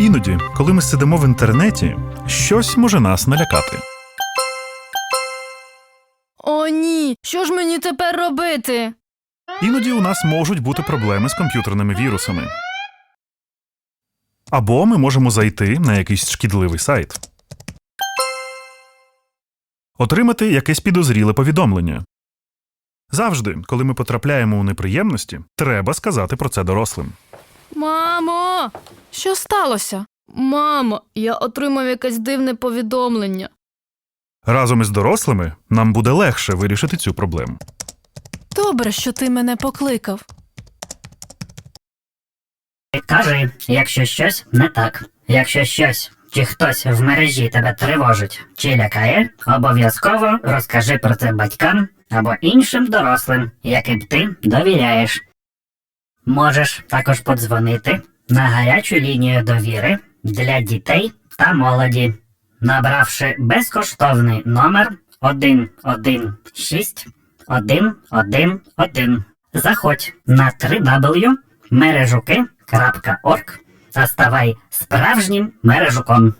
Іноді, коли ми сидимо в інтернеті, щось може нас налякати. О, ні. Що ж мені тепер робити? Іноді у нас можуть бути проблеми з комп'ютерними вірусами. Або ми можемо зайти на якийсь шкідливий сайт. Отримати якесь підозріле повідомлення. Завжди, коли ми потрапляємо у неприємності, треба сказати про це дорослим. Що сталося? Мамо, я отримав якесь дивне повідомлення. Разом із дорослими нам буде легше вирішити цю проблему. Добре, що ти мене покликав. Кажи, якщо щось не так. Якщо щось чи хтось в мережі тебе тривожить чи лякає, обов'язково розкажи про це батькам або іншим дорослим, яким ти довіряєш. Можеш також подзвонити на гарячу лінію довіри для дітей та молоді, набравши безкоштовний номер 116111. 111. Заходь на www.мережуки.org та ставай справжнім мережуком.